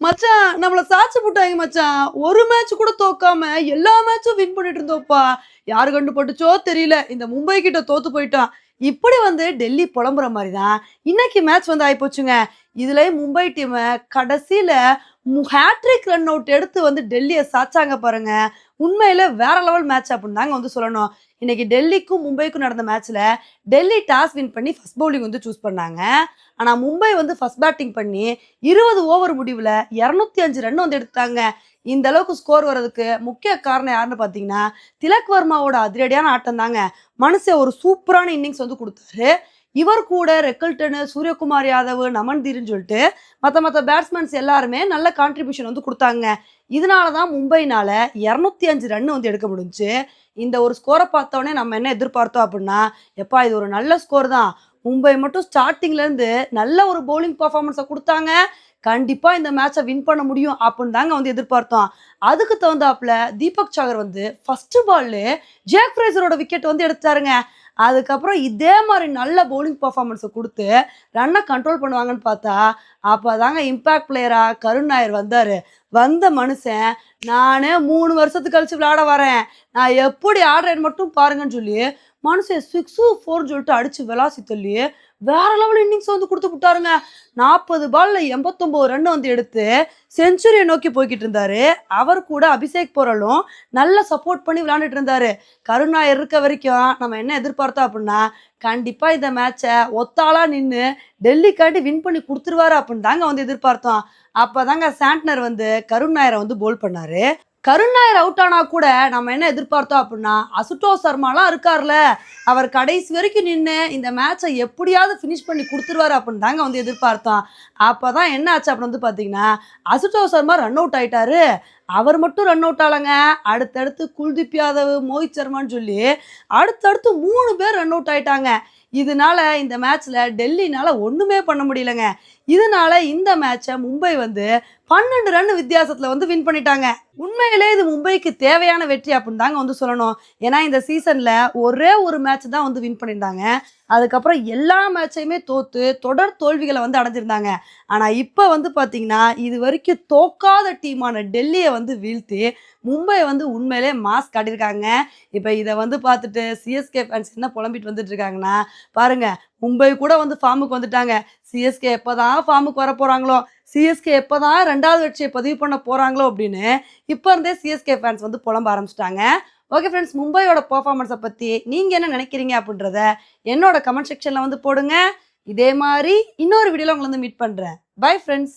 மச்சான் நம்மள சாச்சு போட்டாங்க மச்சான். ஒரு மேட்ச் கூட தோக்காம எல்லா மேட்சும் வின் பண்ணிட்டு இருந்தோப்பா யாரு கண்டு பட்டுச்சோ தெரியல. இந்த மும்பை கிட்ட தோத்து போயிட்டான். இப்படி வந்து டெல்லி புலம்புற மாதிரி தான் இன்னைக்கு மேட்ச் வந்து ஆயிப்போச்சுங்க. இதுலயும் மும்பை டீம் கடைசியில ஹேட்ரிக் ரன் அவுட் எடுத்து வந்து டெல்லியை சாச்சாங்க பாருங்க. உண்மையில வேற லெவல் மேட்ச் அப்படின்னு தாங்க வந்து சொல்லணும். இன்னைக்கு டெல்லிக்கும் மும்பைக்கும் நடந்த மேட்ச்ல டெல்லி டாஸ் வின் பண்ணி ஃபர்ஸ்ட் பவுலிங் வந்து சூஸ் பண்ணாங்க. ஆனா மும்பை வந்து ஃபர்ஸ்ட் பேட்டிங் பண்ணி இருபது ஓவர் முடிவுல இரநூத்தி அஞ்சு ரன் வந்து எடுத்தாங்க இந்த அளவுக்கு ஸ்கோர் வர்றதுக்கு முக்கிய காரணம் யாருன்னு பார்த்தீங்கன்னா திலக் வர்மாவோட அதிரடியான ஆட்டம் தாங்க. மனுஷன் ஒரு சூப்பரான இன்னிங்ஸ் வந்து கொடுத்தாரு. இவர் கூட ரெக்கல்டனு சூரியகுமார் யாதவ் நமன் தீர்னு சொல்லிட்டு மற்ற மற்ற பேட்ஸ்மேன்ஸ் எல்லாருமே நல்ல கான்ட்ரிபியூஷன் வந்து கொடுத்தாங்க. இதனால தான் மும்பைனால இரநூத்தி அஞ்சு ரன் வந்து எடுக்க முடிஞ்சுச்சு இந்த ஒரு ஸ்கோரை பார்த்தோன்னே நம்ம என்ன எதிர்பார்த்தோம் அப்படின்னா எப்பா இது ஒரு நல்ல ஸ்கோர் தான். மும்பை மட்டும் ஸ்டார்டிங்லேருந்து நல்ல ஒரு பவுலிங் பர்ஃபார்மன்ஸை கொடுத்தாங்க. கண்டிப்பாக இந்த மேட்சை வின் பண்ண முடியும் அப்படின்னு தாங்க வந்து எதிர்பார்த்தோம். அதுக்கு தகுந்தாப்புல தீபக் சாகர் வந்து ஃபர்ஸ்ட் பால்ல ஜேக் ஃப்ரேசரோட விக்கெட் வந்து எடுத்தாருங்க. அதுக்கப்புறம் இதே மாதிரி நல்ல பவுலிங் பர்ஃபார்மன்ஸை கொடுத்து ரன்னை கண்ட்ரோல் பண்ணுவாங்கன்னு பார்த்தா அப்போ தாங்க இம்பேக்ட் பிளேயராக கருண் நாயர் வந்தார். வந்த மனுஷன் நானே மூணு வருஷத்துக்கு கழிச்சு விளையாட வரேன். நான் எப்படி ஆடுறேன்னு மட்டும் பாருங்கன்னு சொல்லி மனுஷன் சிக்ஸு ஃபோர்னு சொல்லிட்டு அடிச்சு விளாசி தள்ளி வேற லெவல் இன்னிங்ஸ் வந்து கொடுத்து விட்டாருங்க. நாற்பது பால்ல எண்பத்தொம்போது ரன் வந்து எடுத்து செஞ்சுரியை நோக்கி போய்கிட்டு இருந்தாரு. அவர் கூட அபிஷேக் பொருளும் நல்லா சப்போர்ட் பண்ணி விளையாண்டுட்டு இருந்தாரு. கருணா இருக்க வரைக்கும் நம்ம என்ன எதிர்பார்த்தோம் அப்படின்னா கண்டிப்பா இந்த மேட்சை ஒத்தாளா நின்று டெல்லிக்காண்டி வின் பண்ணி கொடுத்துருவாரு அப்படின்னு தாங்க வந்து எதிர்பார்த்தோம். அப்போதாங்க சாண்ட்னர் வந்து கருண் நாயரை வந்து போல் பண்ணாரு. கருண் நாயர் அவுட் ஆனா கூட நம்ம என்ன எதிர்பார்த்தோம் அப்படின்னா அசுட்டோ சர்மாலாம் இருக்கார்ல. அவர் கடைசி வரைக்கும் நின்று இந்த மேட்சை எப்படியாவது ஃபினிஷ் பண்ணி கொடுத்துருவாரு அப்படின்னு தாங்க வந்து எதிர்பார்த்தோம். அப்போ தான் என்ன ஆச்சு அப்படின்னு வந்து பார்த்தீங்கன்னா அசுட்டோ சர்மா ரன் அவுட் ஆயிட்டாரு. அவர் மட்டும் ரன் அவுட் ஆலங்க அடுத்தடுத்து குல்தீப் யாதவ் மோஹித் சர்மான்னு சொல்லி அடுத்தடுத்து மூணு பேர் ரன் அவுட் ஆயிட்டாங்க. இதனால இந்த மேட்ச்சில் டெல்லினால் ஒன்றுமே பண்ண முடியலங்க. இதனால இந்த மேட்சை மும்பை வந்து பன்னெண்டு ரன் வித்தியாசத்தில் வந்து வின் பண்ணிட்டாங்க. உண்மையிலே இது மும்பைக்கு தேவையான வெற்றி அப்படின்னு தாங்க வந்து சொல்லணும். ஏன்னா இந்த சீசனில் ஒரே ஒரு மேட்ச் தான் வந்து வின் பண்ணியிருந்தாங்க. அதுக்கப்புறம் எல்லா மேட்சையுமே தோற்று தொடர் தோல்விகளை வந்து அடைஞ்சிருந்தாங்க. ஆனால் இப்போ வந்து பார்த்தீங்கன்னா இது வரைக்கும் தோக்காத டீமான டெல்லியை வந்து வீழ்த்தி மும்பை வந்து உண்மையிலே மாஸ் காட்டியிருக்காங்க. இப்போ இதை வந்து பார்த்துட்டு சிஎஸ்கே ஃபேன்ஸ் என்ன புலம்பிட்டு வந்துட்டு இருக்காங்கன்னா பாருங்கள் மும்பை கூட வந்து ஃபார்முக்கு வந்துட்டாங்க. சிஎஸ்கே எப்போதான் ஃபார்முக்கு வர போகிறாங்களோ சிஎஸ்கே எப்போதான் ரெண்டாவது வெற்றியை பதிவு பண்ண போகிறாங்களோ அப்படின்னு இப்போ இருந்தே சிஎஸ்கே ஃபேன்ஸ் வந்து புலம்ப ஆரம்பிச்சிட்டாங்க. ஓகே ஃப்ரெண்ட்ஸ் மும்பையோட பர்ஃபார்மன்ஸை பற்றி நீங்கள் என்ன நினைக்கிறீங்க அப்படின்றத என்னோட கமெண்ட் செக்ஷனில் வந்து போடுங்க. இதே மாதிரி இன்னொரு வீடியோவில் உங்களை வந்து மீட் பண்ணுறேன் பை ஃப்ரெண்ட்ஸ்